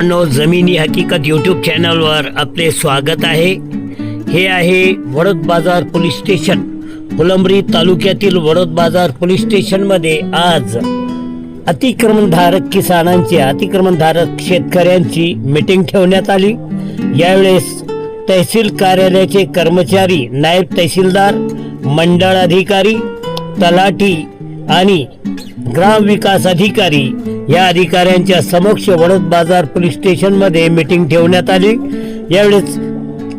मित्रांनो जमिनी हकीकत यूट्यूब चॅनलवर आपले स्वागत आहे. हे आहे वडद बाजार पोलीस स्टेशन. फुलंब्री तालुक्यातील वडद बाजार पोलीस स्टेशनमध्ये आज अतिक्रमणधारक किसानांची अतिक्रमणधारक शेतकऱ्यांची मीटिंग ठेवण्यात आली. यावेळेस तहसील कार्यालयाचे कर्मचारी नायब तहसीलदार मंडळ अधिकारी तलाठी आणि ग्रामविकास अधिकारी या अधिकाऱ्यांच्या समक्ष वडद बाजार पोलीस स्टेशनमध्ये मीटिंग ठेवण्यात आली. यावेळेस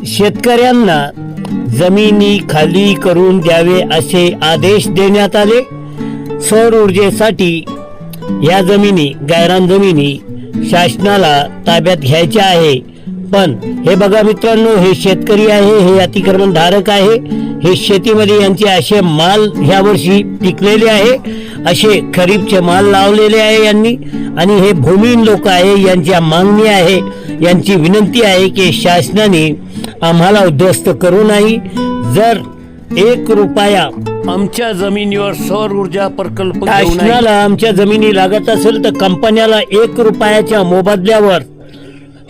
शेतकऱ्यांना जमिनी खाली करून द्यावे असे आदेश देण्यात आले. सौर ऊर्जेसाठी या जमिनी गायरान जमिनी शासनाला ताब्यात घ्यायच्या आहे. पण हे बघा मित्रांनो हे शेतकरी आहे हे अतिक्रमण धारक आहे. हे शेतीमध्ये यांचे असे माल ह्या वर्षी पिकलेले आहे. असे खरीपचे माल लावलेले आहे यांनी. आणि हे भूमिहीन लोक आहे यांच्या मागणी आहे यांची विनंती आहे की शासनाने आम्हाला उद्ध्वस्त करू नाही. जर एक रुपया आमच्या जमिनीवर सौर ऊर्जा प्रकल्प शासनाला आमच्या जमिनी लागत असेल तर कंपन्याला एक रुपयाच्या मोबदल्यावर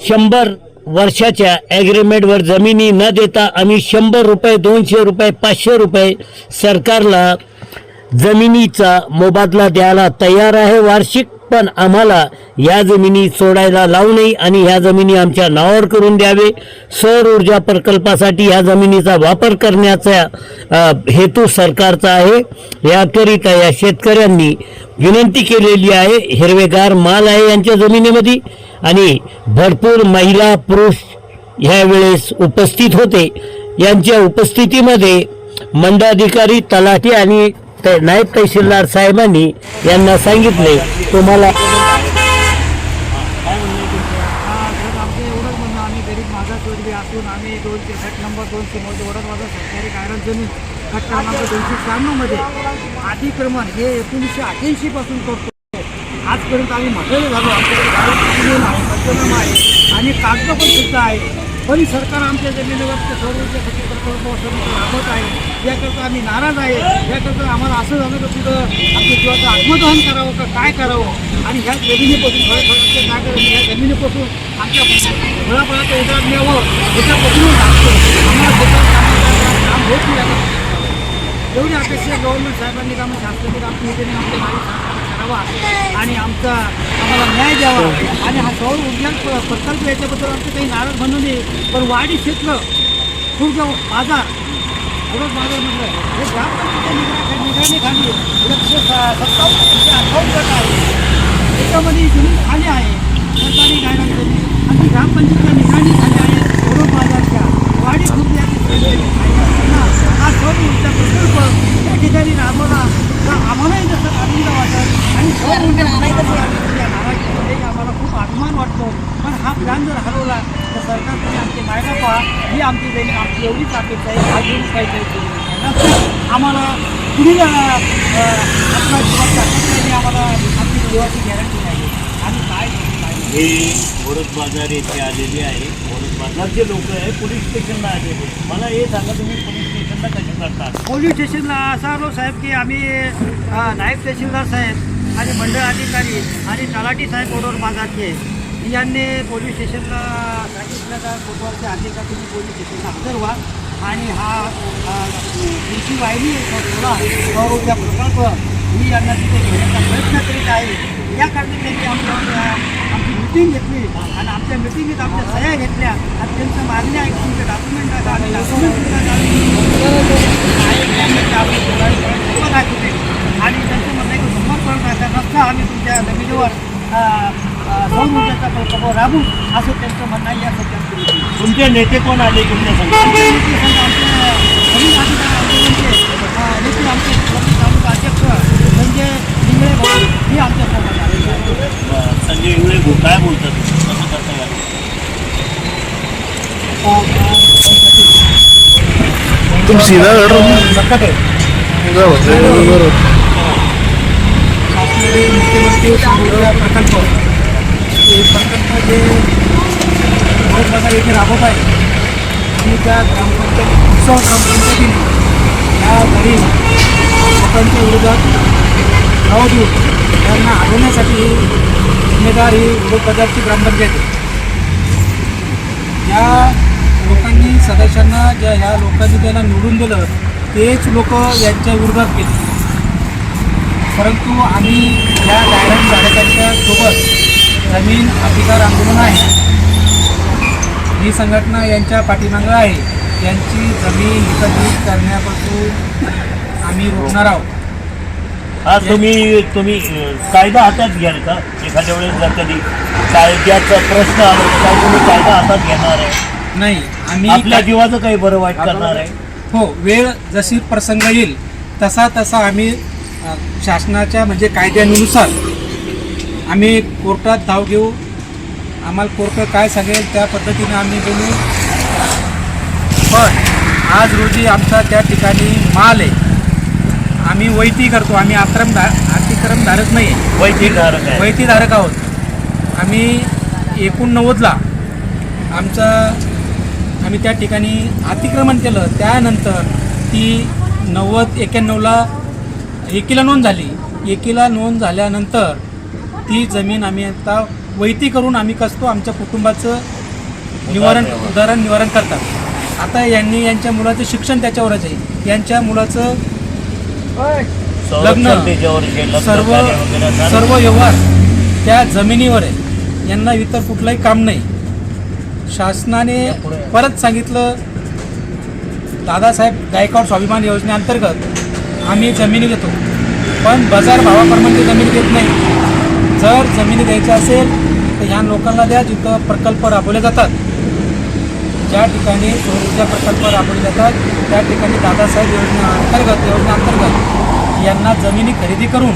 शंभर वर्षाच्या ॲग्रीमेंटवर जमिनी न देता आम्ही शंभर रुपये दोनशे रुपये पाचशे रुपये सरकारला जमिनीचा मोबदला द्यायला तयार आहे वार्षिक पण आम्हाला या जमिनी सोडायला लावू नये आणि ह्या जमिनी आमच्या नावावर करून द्यावे. सौर ऊर्जा प्रकल्पासाठी ह्या जमिनीचा वापर करण्याचा हेतू सरकारचा आहे. याकरिता या शेतकऱ्यांनी विनंती केलेली आहे हिरवेगार माल आहे यांच्या जमिनीमध्ये आणि भरपूर महिला पुरुष ह्या वेळेस उपस्थित होते. यांच्या उपस्थितीमध्ये मंडळाधिकारी तलाठी आणि नायब तहसीलदार साहेबांनी यांना सांगितले तुम्हाला एवढंच म्हणणं आम्ही गरीब मागासवर्गीय असून आम्ही दोनशे गट नंबर दोनशे मध्ये वडद माझा सरकारी गायरान जमीन गट क्रमांक दोनशे शहाण्णवमध्ये अतिक्रमण हे एकोणीसशे अठ्ठ्याऐंशीपासून करतो आजपर्यंत आम्ही म्हटलेलं झालो आमच्याकडे आहे आहे आणि कागद पण सुद्धा आहे तरी सरकार आमच्या जमिनीवर ते सौर ऊर्जेसाठी प्रकल्प राबवत आहे याकरता आम्ही नाराज आहे. याकरता आम्हाला असं झालं की पुढं आमच्या जीवाचं आत्मदहन करावं का काय करावं? आणि ह्या जमिनीपासून थोड्या म्हणजे थोड्या काय करावं ह्या जमिनीपासून आमच्या फळाफळाचं उदाहरण द्यावं ह्याच्यापासून लागतो. आम्हाला शेतात काम होत नाही. एवढी अपेक्षा गव्हर्नमेंट साहेबांनी काम शासनाने काम आमच्या माहिती करावा आणि आमचा आम्हाला न्याय द्यावा. आणि हा सौर प- प्रकल्प याच्याबद्दल आमचं काही नाराज म्हणू नये पण वाडी क्षेत्र खुर्द बाजार थोडं बाजार म्हटलं हे ग्रामपंचायतीच्या निगरा निगराणीखाली एकशे स- सत्तावन्न एकशे अठ्ठावन्न गट आहे. त्याच्यामध्ये जमीन खाली आहे सरकारी जमीन आणि ग्रामपंचायतीच्या निगराणी खाली आहे थोडं बाजारच्या. वाडी खुर्द हा सण ऊर्जा प्रकल्प त्या ठिकाणी राबवला तर आम्हालाही जसं आनंद वाटत आणि सण ऊर्जा प्रकल्प नावाची आम्हाला खूप अभिमान वाटतो पण हा प्लॅन जर हरवला तर सरकार तुम्ही आमचे मायना पहा ही आमची जमीन आमची एवढीच अपेक्षा आहे अजून काही काही आम्हाला पुढील आपला जीवन टाकण्याची आम्हाला आमची जीवाची गॅरंटी नाही आणि काय काय हे वडद बाजार येथे आलेली आहे. वडद बाजारचे लोक आहे पोलीस स्टेशनला आलेले मला हे सांगा तुम्ही पोलीस स्टेशनला कसे करतात? पोलीस स्टेशनला असा आलो साहेब की आम्ही नायब तहसीलदार साहेब आणि मंडळ अधिकारी आणि तलाठी साहेब ओढवर बाजारचे यांनी पोलीस स्टेशनला सांगितलं का कोटवारचे अधिकार तुम्ही पोलीस स्टेशनला हजर व्हा. आणि हा तुमची वाहिनी सोडा सौर प्रकल्प. मी यांना तिथे घेण्याचा प्रयत्न करीत आहे. या कारणाने त्यांनी आमच्या मिटिंग घेतली. आणि आमच्या मिटिंगीत आमच्या सह्या घेतल्या. आणि त्यांच्या मागण्या ऐकून तुमचे डॉक्युमेंट आहे आणि डॉक्युमेंट आणि त्यांचं म्हणणं आहे की समर्पण राहता नसता आम्ही तुमच्या जमिनीवर सौर ऊर्जेचा प्रकल्प राबू असं त्यांचं म्हणणं आहे या सध्या तुमचे नेते कोण आले तुमच्या संघ? आमचे नेते आमचे तालुका अध्यक्ष संजय इंगळे भाऊ हे आमच्या संजय इंगळे काय बोलतात? कसं करता यार? तुम सीधा रहे हो. प्रकल्प. प्रकल्प जे येथे राबवत आहे आणि त्या ग्रामपंचायत उत्सव ग्रामपंचायतीने या गरीब लोकांच्या विरोधात धाव देऊन त्यांना हरवण्यासाठी उमेदवार जिम्मेदार ही विरोध ग्रामपंचायत आहे या लोकांनी सदस्यांना ज्या ह्या लोकांनी त्याला निवडून दिलं तेच लोक यांच्या विरोधात गेले. परंतु आम्ही या गायरन धारकांच्या सोबत जमीन अधिकार आंदोलन आहे. ही संघटना यांच्या पाठीमागं आहे. यांची जमीन विकसित करण्यापासून आम्ही रोखणार आहोत. हा तुम्ही तुम्ही कायदा हातात घ्याल का एखाद्या वेळेस जर कधी कायद्याचा प्रश्न आला तर तुम्ही कायदा हातात घेणार आहे? नाही आम्ही आपल्या जीवाचं काही बरं वाईट करणार आहे? हो वेळ जशी प्रसंग येईल तसा तसा आम्ही अ, शासनाच्या म्हणजे कायद्यानुसार आम्ही कोर्टात धाव घेऊ. आम्हाला कोर्ट काय सांगेल त्या पद्धतीने आम्ही बोलू. पण आज रोजी आमचा त्या ठिकाणी माल आहे. आम्ही वैती करतो आम्ही आक्रमधा अतिक्रमधारक नाही आहे वैधीधारक आहे. वैतीधारक आहोत. आम्ही एकोणनव्वदला आमचं आम्ही त्या ठिकाणी अतिक्रमण केलं. त्यानंतर ती नव्वद एक्याण्णवला एकीला नोंद झाली. एकीला नोंद झाल्यानंतर ती जमीन आम्ही आता वैती करून आम्ही कसतो आमच्या कुटुंबाचं निवारण उदाहरण निवारण करतात. आता यांनी यांच्या मुलाचं शिक्षण त्याच्यावरच आहे. यांच्या मुलाचं लग्न सर्व. सर्व व्यवहार त्या जमिनीवर आहे. यांना इतर कुठलंही काम नाही. शासनाने परत सांगितलं दादासाहेब गायकवाड स्वाभिमान योजनेअंतर्गत आम्ही जमिनी देतो पण बाजार भावाप्रमाणे जमीन देत नाही. जर जमिनी द्यायच्या असेल तर ह्या लोकांना द्या जिथं प्रकल्प राबवले जातात. ज्या ठिकाणी सौरऊर्जा प्रकल्प राबवले जातात त्या ठिकाणी दादासाहेब योजनेअंतर्गत योजनेअंतर्गत यांना जमिनी खरेदी करून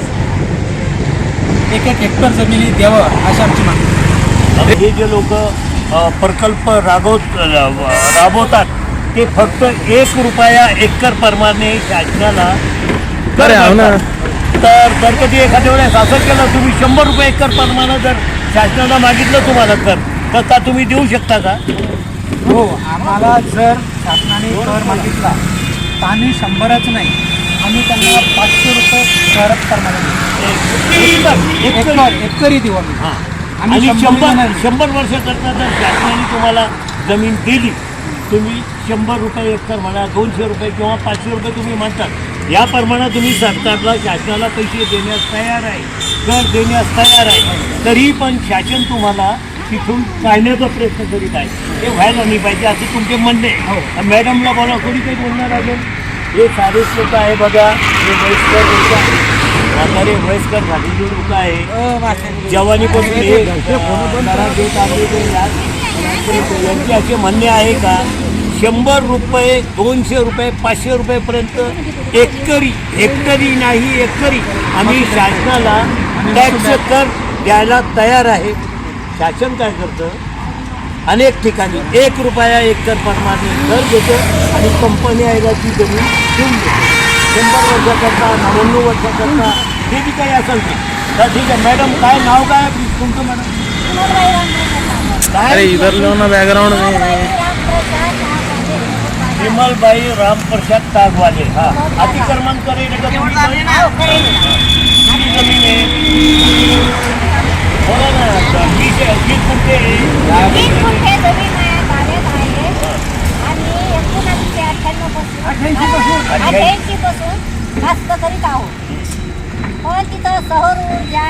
एक एक हेक्टर जमिनी द्यावं अशी आमची मागणी हे जे लोक प्रकल्प राबवत राबवतात ते फक्त एक रुपया एकर प्रमाणे शासनाला हो. तर जर कधी एखाद्या वेळेस असं केलं तुम्ही शंभर रुपये एकर प्रमाणे जर शासनाला मागितलं तुम्हाला कर तर का तुम्ही देऊ शकता का? हो आम्हाला जर शासनाने कर मागितला तर आम्ही शंभरच नाही आम्ही त्यांना पाचशे रुपये कर करणार एकर. देऊ आम्ही. हां. आम्ही शंभर शंभर नाही. शंभर वर्षाकरता जर शासनाने तुम्हाला जमीन दिली तुम्ही शंभर रुपये एकर म्हणा दोनशे रुपये किंवा पाचशे रुपये तुम्ही म्हणतात याप्रमाणे तुम्ही सरकारला शासनाला पैसे देण्यास तयार आहे. कर देण्यास तयार आहे. तरी पण शासन तुम्हाला तिथून काढण्याचा प्रयत्न करीत आहे. ते व्हायला नाही पाहिजे असं तुमचे म्हणणे. आहे. मॅडमला बोला कोणी काही बोलणार असेल हे सारेच लोक आहे बघा हे वयस्कर लोक आहे म्हातारे वयस्कर झालेली लोक आहे. हे देत आलेले या- यांचे असे म्हणणे आहे का शंभर रुपये दोनशे रुपये पाचशे रुपयेपर्यंत एकरी हेक्टरी नाही एकरी. आम्ही शासनाला टॅक्स कर द्यायला तयार आहे. शासन काय करतं? अनेक ठिकाणी. एक रुपया एकर प्रमाणे दर देतो आणि कंपनी आहे ती जमीन देऊन देतो. शंभर वर्षाकरता नव्याण्णव वर्षाकरता जे बी काही असेल ते तर ठीक आहे मॅडम काय नाव काय तुमचं मॅडम? अरे काय इधर ना में. विमलबाई रामप्रसाद तागवाले हा. अतिक्रमण करेल जमीन आहे. बोला ना वीस वीस गुंठे आहे. वीस गुंठे जमीन आहे बागेत आहे आणि एकोणावीसशे अठ्ठ्याण्णवपासून अठ्ठ्याऐंशी पासून जास्त करीत आहोत पण तिथं सौर ऊर्जा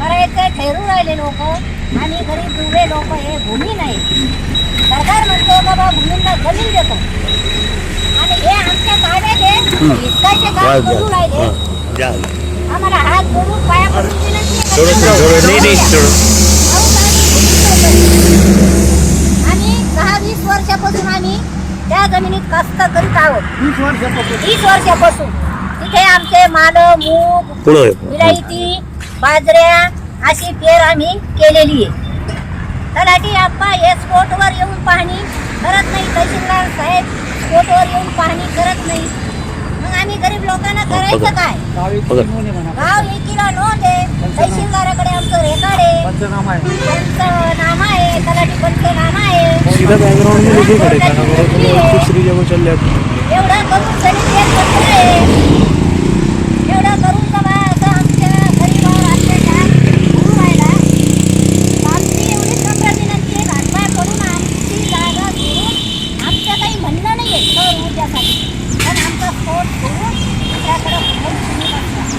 करायचं ठरून राहिले लोक आणि गरीब उभे लोक हे भूमी नाही सरकार म्हणतो बाबा भूमींना जमीन देतो आणि हे आमच्या ताब्यात आहे इतकाचे काम राहिले. आम्हाला हात जोडून पाया पडून छोड़ो आणि दहा वीस वर्षापासून आम्ही त्या जमिनीत कष्ट करीत आहोत वीस वर्षापासून वीस वर्षापासून तिथे आमचे माल मूग पुढं. विलायती बाजऱ्या अशी पेर आम्ही केलेली आहे. तलाठी आप्पा हे स्पॉटवर येऊन पाहणी करत नाही. तहसीलदार साहेब स्पॉटवर येऊन पाहणी करत नाही. आम्ही गरीब लोकांना करायचं काय? गावी आहे एकीला नोंद आहे. तहसीलदाराकडे आमचं रेकॉर्ड आहे. आहे. पंचनामा आहे. तलाठी पंचनामा आहे. सीधा बैकग्राउंड में लेके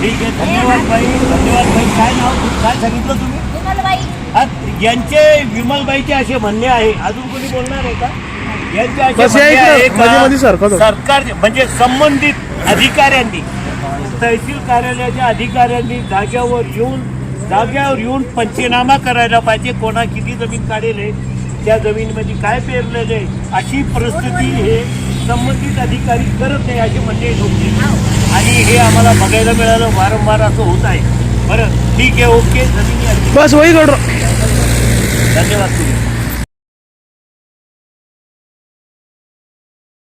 ठीक आहे धन्यवाद बाई धन्यवाद बाई. काय नाव काय सांगितलं तुम्ही? विमलबाई. यांचे विमलबाईचे असे म्हणणे आहे. अजून कोणी बोलणार आहे का? सरकार म्हणजे संबंधित अधिकाऱ्यांनी तहसील कार्यालयाच्या अधिकाऱ्यांनी जाग्यावर येऊन जाग्यावर येऊन पंचनामा करायला पाहिजे. कोणा किती जमीन काढेल आहे त्या जमीनमध्ये काय पेरलेलं आहे? अशी परिस्थिती हे संबंधित अधिकारी करत नाही असे म्हणणे आणि हे आम्हाला बघायला मिळालं वारंवार असं होत आहे. बरं ठीक आहे ओके. बस वही करो धन्यवाद